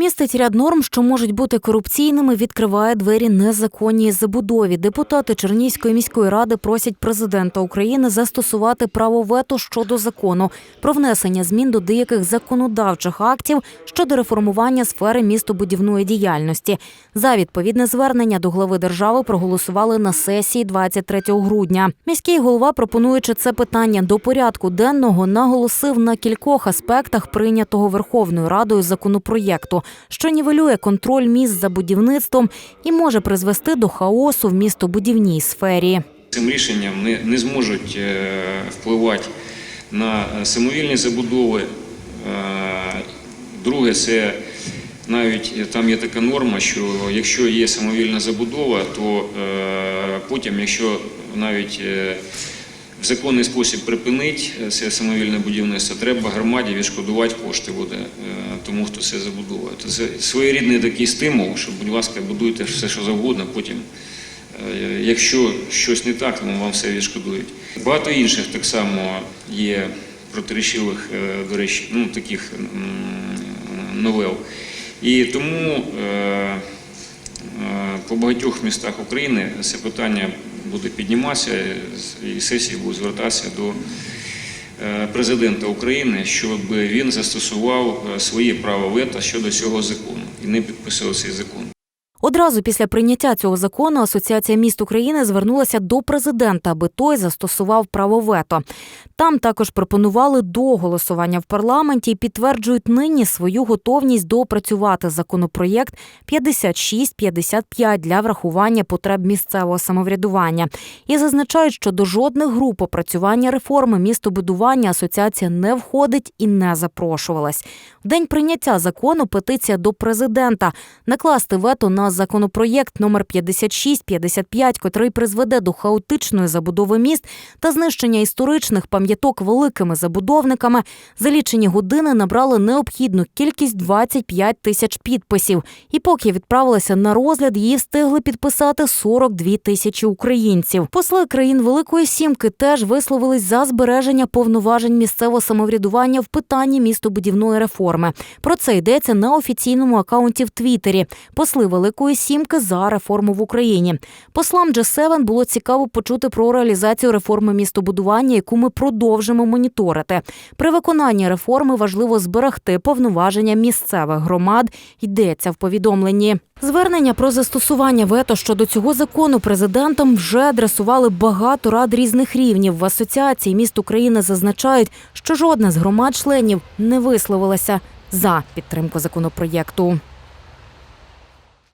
Містить ряд норм, що можуть бути корупційними, відкриває двері незаконній забудові. Депутати Чернігівської міської ради просять президента України застосувати право вето щодо закону про внесення змін до деяких законодавчих актів щодо реформування сфери містобудівної діяльності. За відповідне звернення до глави держави проголосували на сесії 23 грудня. Міський голова, пропонуючи це питання до порядку денного, наголосив на кількох аспектах прийнятого Верховною Радою законопроєкту, що нівелює контроль міст за будівництвом і може призвести до хаосу в містобудівній сфері. Цим рішенням не, не зможуть е, впливати на самовільні забудови. Е, Друге, це навіть там є така норма, що якщо є самовільна забудова, то е, потім, якщо навіть в законний спосіб припинить е, це самовільне будівництво, треба громаді відшкодувати кошти буде е, тому, хто це забудовує. Це своєрідний такий стимул, що, будь ласка, будуйте все, що завгодно, потім Е, Якщо щось не так, то вам все відшкодують. Багато інших так само є протирічивих, е, до речі, ну таких новел. І тому по багатьох містах України це питання буде підніматися, і сесії будуть звертатися до е, президента України, щоб він застосував е, своє право вето щодо цього закону і не підписував цей закон. Одразу після прийняття цього закону Асоціація міст України звернулася до президента, аби той застосував право вето. Там також пропонували до голосування в парламенті і підтверджують нині свою готовність доопрацювати законопроєкт 5655 для врахування потреб місцевого самоврядування і зазначають, що до жодних груп опрацювання реформи містобудування асоціація не входить і не запрошувалась. В день прийняття закону петиція до президента накласти вето на законопроєкт номер 5655, котрий призведе до хаотичної забудови міст та знищення історичних пам'яток великими забудовниками, за лічені години набрали необхідну кількість 25 тисяч підписів. І поки відправилася на розгляд, її встигли підписати 42 тисячі українців. Посли країн Великої Сімки теж висловились за збереження повноважень місцевого самоврядування в питанні містобудівної реформи. Про це йдеться на офіційному акаунті в Твіттері. Посли Великої Сімки за реформу в Україні. Послам G7 було цікаво почути про реалізацію реформи містобудування, яку ми продовжимо моніторити. При виконанні реформи важливо зберегти повноваження місцевих громад. Йдеться в повідомленні. Звернення про застосування вето щодо цього закону президентам вже адресували багато рад різних рівнів. В асоціації міст України зазначають, що жодна з громад членів не висловилася за підтримку законопроєкту.